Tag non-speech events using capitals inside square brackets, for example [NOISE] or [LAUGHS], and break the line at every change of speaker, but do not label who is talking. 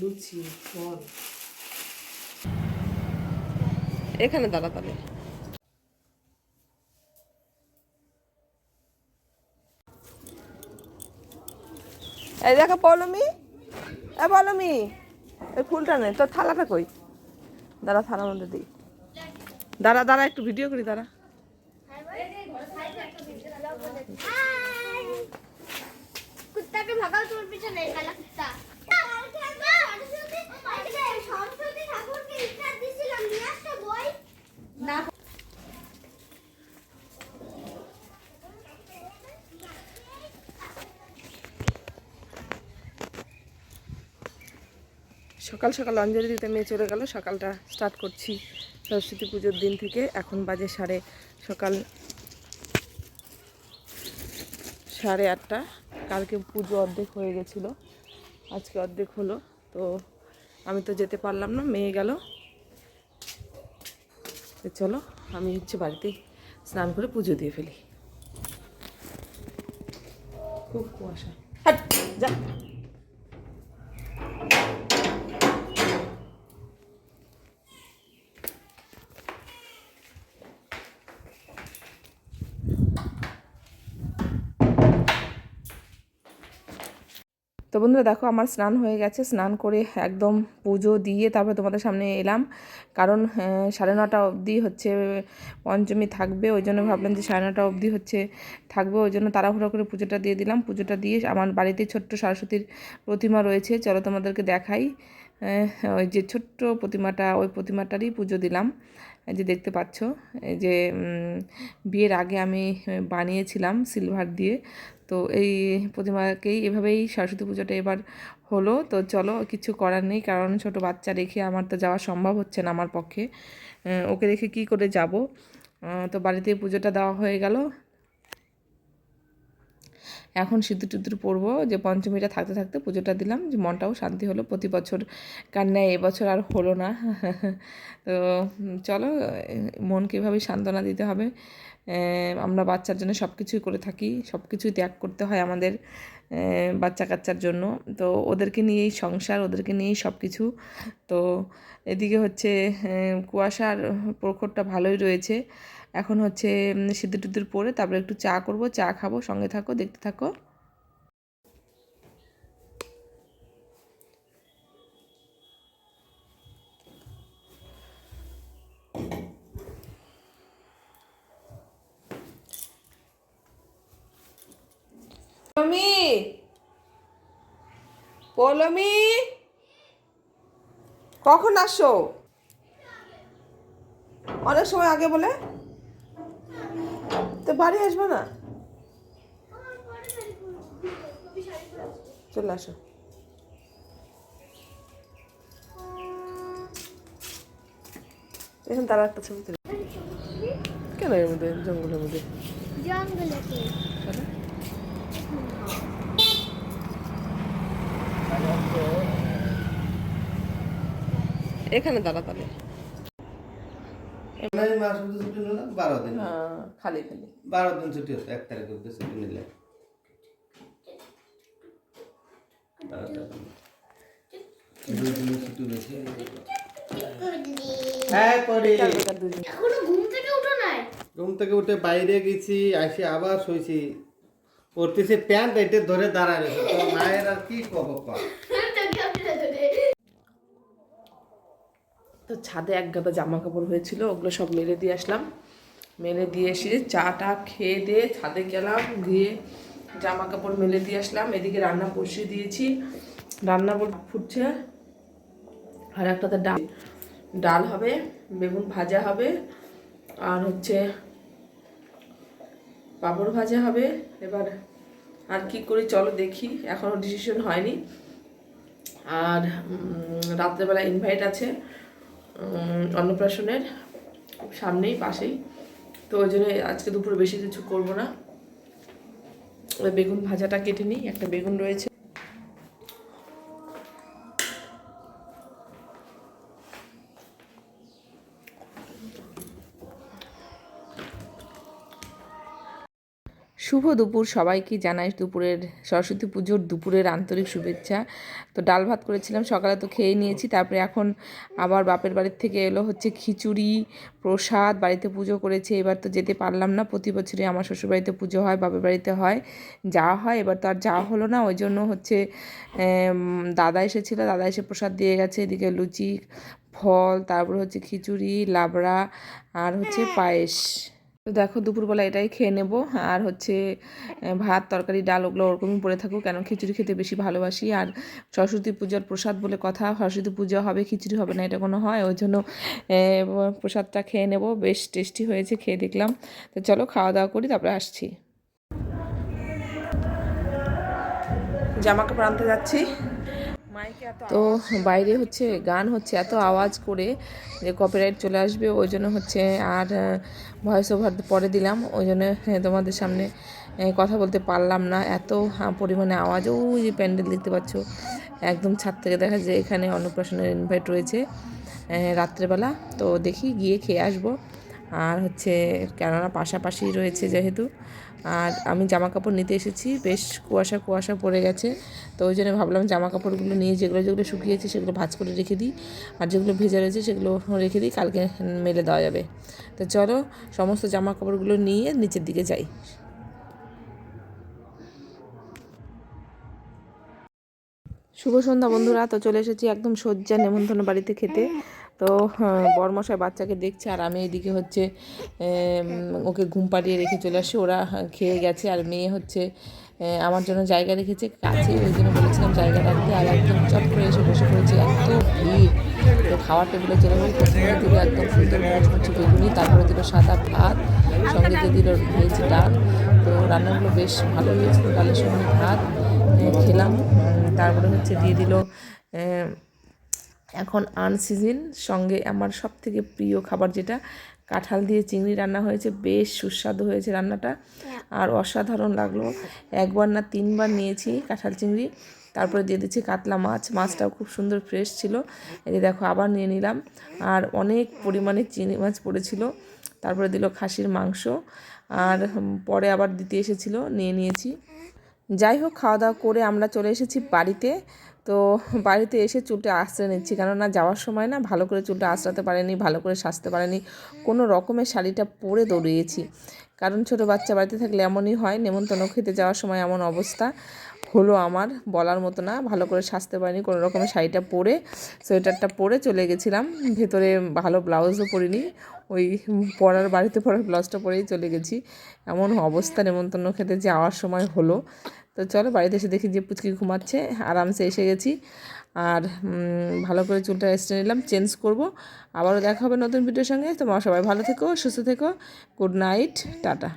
লুচি ফল
এখানে দাঁড়া তাহলে। এই দেখো পলমি। এ পলমি এই ফুলটা নেই তোর থালাটা কই? দাঁড়া থালার মধ্যে দিই। দাঁড়া দাঁড়া একটু ভিডিও করি দাঁড়া। সকাল সকাল অঞ্জলি দিতে মেয়ে চলে গেল। সকালটা স্টার্ট করছি সরস্বতী পুজোর দিন থেকে। এখন বাজে সাড়ে সকাল সাড়ে আটটা। কালকে পুজো অর্ধেক হয়ে গেছিল। আজকে অর্ধেক হলো। তো আমি তো যেতে পারলাম না, মেয়ে গেল। চলো, আমি হচ্ছে বাড়িতেই স্নান করে পুজো দিয়ে ফেলি। খুব কুয়াশা। যা। তো বন্ধুরা দেখো আমার স্নান হয়ে গেছে, স্নান করে একদম পুজো দিয়ে তারপরে তোমাদের সামনে এলাম। কারণ সাড়ে নটা অবধি হচ্ছে পঞ্চমী থাকবে, ওই জন্য ভাবলাম যে সাড়ে নটা অবধি হচ্ছে থাকবে, ওই জন্য তাড়াহুড়ো করে পুজোটা দিয়ে দিলাম। পুজোটা দিয়ে আমার বাড়িতে ছোট্ট সরস্বতীর প্রতিমা রয়েছে, চলো তোমাদেরকে দেখাই। ওই যে ছোট্ট প্রতিমাটা, ওই প্রতিমাটারই পুজো দিলাম। যে দেখতে পাচ্ছ যে বিয়ের আগে আমি বানিয়েছিলাম সিলভার দিয়ে। তো এই প্রতিমাকেই এভাবেই সরস্বতী পুজোটা এবার হলো। তো চলো, কিছু করার নেই, কারণ ছোট বাচ্চা রেখে আমার তো যাওয়া সম্ভব হচ্ছে না আমার পক্ষে। ওকে রেখে কি করে যাব? তো বাড়িতে পুজোটা দেওয়া হয়ে গেল। এখন সিঁদুর টুদুর পরবো, যে পঞ্চমীটা থাকতে থাকতে পুজোটা দিলাম, যে মনটাও শান্তি হলো। প্রতি বছর কান্নায় এবছর আর হলো না। [LAUGHS] তো চলো মনকে এভাবেই সান্ত্বনা দিতে হবে। আমরা বাচ্চার জন্য সব কিছুই করে থাকি সব কিছুই ত্যাগ করতে হয় আমাদের বাচ্চা কাচ্চার জন্য। তো ওদেরকে নিয়েই সংসার, ওদেরকে নিয়েই সব কিছু তো এদিকে হচ্ছে কুয়াশার প্রখরটা ভালোই রয়েছে। এখন হচ্ছে সিদ্ধ টুদুর পরে তারপরে একটু চা করব, চা খাব, সঙ্গে থাকো, দেখতে থাকো। পলমি। পলমি। কখন আসো? অনেক সময় আগে বলে। তো বাড়ি আসবে না? চলে আসো। এখন তারা একটা ছবি তুলে। কেন এর মধ্যে? জঙ্গলের মধ্যে?
জঙ্গলেতে
এখানে দাঁড়া তাহলে।
মাস ছুটি নিলাম বারো দিন।
হ্যাঁ খালি খালি।
বারো দিন ছুটি হতো এক তারিখ অব্দি ছুটি নিলে। বারো তারিখ। দুই দিনের ছুটি বেশি হ্যাঁ
ঘুম থেকে উঠে
বাইরে গেছি আসি আবার শুয়েছি পড়তেছি প্যান্ট এটা ধরে দাঁড়ায় রয়েছে। তো মায়ের আর কি কব কর
তো ছাদে এক গাদা জামা কাপড় হয়েছিল, ওগুলো সব মেরে দিয়ে আসলাম। মেরে দিয়ে এসে চাটা খেয়ে দিয়ে ছাদে গেলাম, গিয়ে জামা কাপড় মেলে দিয়ে আসলাম। এদিকে রান্না বসিয়ে দিয়েছি। রান্না ফুটছে। আর একটাতে ডাল ডাল হবে, বেগুন ভাজা হবে, আর হচ্ছে পাঁপড় ভাজা হবে। এবার আর কি করি চলো দেখি। এখনও ডিসিশন হয়নি। আর রাত্রেবেলা ইনভাইট আছে অন্নপ্রাশনের সামনেই, পাশেই। তো ওই জন্য আজকে দুপুরে বেশি কিছু করব না। বেগুন ভাজাটা কেটে নিই। একটা বেগুন রয়েছে। শুভ দুপুর। সবাইকে জানাই দুপুরের, সরস্বতী পুজোর দুপুরের আন্তরিক শুভেচ্ছা। তো ডাল ভাত করেছিলাম, সকালে তো খেয়ে নিয়েছি। তারপরে এখন আবার বাপের বাড়ির থেকে এলো হচ্ছে খিচুড়ি, প্রসাদ, বাড়িতে পুজো করেছে। এবার তো যেতে পারলাম না, প্রতি বছরই আমার শ্বশুরবাড়িতে পুজো হয়, বাপের বাড়িতে হয়। যাওয়া হয়, এবার তো আর যাওয়া হলো না, ওই জন্য হচ্ছে দাদা এসেছিল, দাদা এসে প্রসাদ দিয়ে গেছে। এদিকে লুচি, ফল, তারপরে হচ্ছে খিচুড়ি, লাবড়া, আর হচ্ছে পায়েস। তো দেখো দুপুরবেলা এটাই খেয়ে নেব। আর হচ্ছে ভাত, তরকারি, ডাল ওগুলো ওরকমই পড়ে থাকুক, কেন খিচুড়ি খেতে বেশি ভালোবাসি। আর সরস্বতী পূজার প্রসাদ বলে কথা, সরস্বতী পুজো হবে, খিচুড়ি হবে না, এটা কোনো হয়? ওই জন্য প্রসাদটা খেয়ে নেব। বেশ টেস্টি হয়েছে, খেয়ে দেখলাম। তো চলো খাওয়া দাওয়া করি, তারপরে আসছি। জামা কাপড় আনতে যাচ্ছি। তো বাইরে হচ্ছে গান হচ্ছে এত আওয়াজ করে যে কপিরাইট চলে আসবে ওই জন্য হচ্ছে আর ভয়েস ওভার পরে দিলাম ওই জন্য হ্যাঁ, তোমাদের সামনে কথা বলতে পারলাম না এত পরিমাণে আওয়াজ ওই যে প্যান্ডেল দেখতে পাচ্ছ একদম ছাদ থেকে দেখা যায় এখানে অন্নপ্রাশনের ইনভাইট রয়েছে রাত্রেবেলা তো দেখি গিয়ে খেয়ে আসব। আর হচ্ছে কেননা পাশাপাশি রয়েছে যেহেতু। আর আমি জামা কাপড় নিতে এসেছি, বেশ কুয়াশা কুয়াশা পড়ে গেছে। তো ওই জন্য ভাবলাম জামা কাপড়গুলো নিয়ে যেগুলো যেগুলো শুকিয়েছে সেগুলো ভাজ করে রেখে দিই। আর যেগুলো ভেজা রয়েছে সেগুলো রেখে দিই, কালকে মেলে দেওয়া যাবে। তো চলো, সমস্ত জামা কাপড়গুলো নিয়ে নিচের দিকে যাই। শুভ সন্ধ্যা বন্ধুরা, তো চলে এসেছি একদম সজ্জা নেমন্তন্ন বাড়িতে খেতে। তো হ্যাঁ, বরমশাই বাচ্চাকে দেখছে আর আমি এদিকে হচ্ছে ওকে ঘুম পাড়িয়ে রেখে চলে আসি। ওরা হ্যাঁ, খেয়ে গেছে আর মেয়ে হচ্ছে আমার জন্য জায়গা রেখেছে কাছে ওই জন্য বলেছিলাম জায়গা রাখতে। আর একদম চট করে এসে বসে পড়েছি এত ভিড়। তো খাওয়ার টেবিলে চলে গেল প্রথমে দিল একদম সুন্দর মুচমুচি বেগুনি তারপরে দিল সাদা ভাত সঙ্গে দিয়ে দিল ভেজ ডাল। তো রান্নাগুলো বেশ ভালো হয়েছিল ডালের সঙ্গে ভাত খেলাম। তারপরে হচ্ছে দিয়ে দিল এখন আনসিজন সঙ্গে আমার সব থেকে প্রিয় খাবার যেটা কাঁঠাল দিয়ে চিংড়ি রান্না হয়েছে বেশ সুস্বাদু হয়েছে রান্নাটা। আর অসাধারণ লাগল। একবার না তিনবার নিয়েছি কাঁঠাল চিংড়ি তারপরে দিয়ে দিচ্ছি কাতলা মাছ মাছটাও খুব সুন্দর ফ্রেশ ছিল। এই যে দেখো আবার নিয়ে নিলাম। আর অনেক পরিমাণে চিংড়ি মাছ পড়েছিল। তারপরে দিল খাসির মাংস। আর পরে আবার দিতে এসেছিল নিয়ে নিয়েছি। যাই হোক খাওয়া দাওয়া করে আমরা চলে এসেছি বাড়িতে। তো বাড়িতে এসে চুলটা আশ্রয় নিচ্ছি। কেননা যাওয়ার সময় না ভালো করে চুলটা আশ্রাতে পারেনি, ভালো করে সাজতে পারেনি, কোনো রকমের শাড়িটা পরে দৌড়িয়েছি। কারণ ছোট বাচ্চা বাড়িতে থাকলে এমনই হয়, নেমন্তন্ন খেতে যাওয়ার সময় এমন অবস্থা। হলো আমার, বলার মতো না, ভালো করে সাজতে পারিনি, কোনো রকমের শাড়িটা পরে, সোয়েটারটা পরে চলে গেছিলাম, ভেতরে ভালো ব্লাউজও পরিনি, ওই পরার, বাড়িতে পরার ব্লাউজটা পরেই চলে গেছি, এমন অবস্থা নেমন্তন্ন খেতে যাওয়ার সময় হলো। তো চলো বাড়িতে এসে দেখি যে পুচকি ঘুমাচ্ছে, আরামসে এসে গেছি, আর ভালো করে চুলটা এসে নিলাম চেঞ্জ করব, আবারও দেখা হবে নতুন ভিডিওর সঙ্গে, তোমরা সবাই ভালো থেকো, সুস্থ থেকো গুড নাইট টাটা।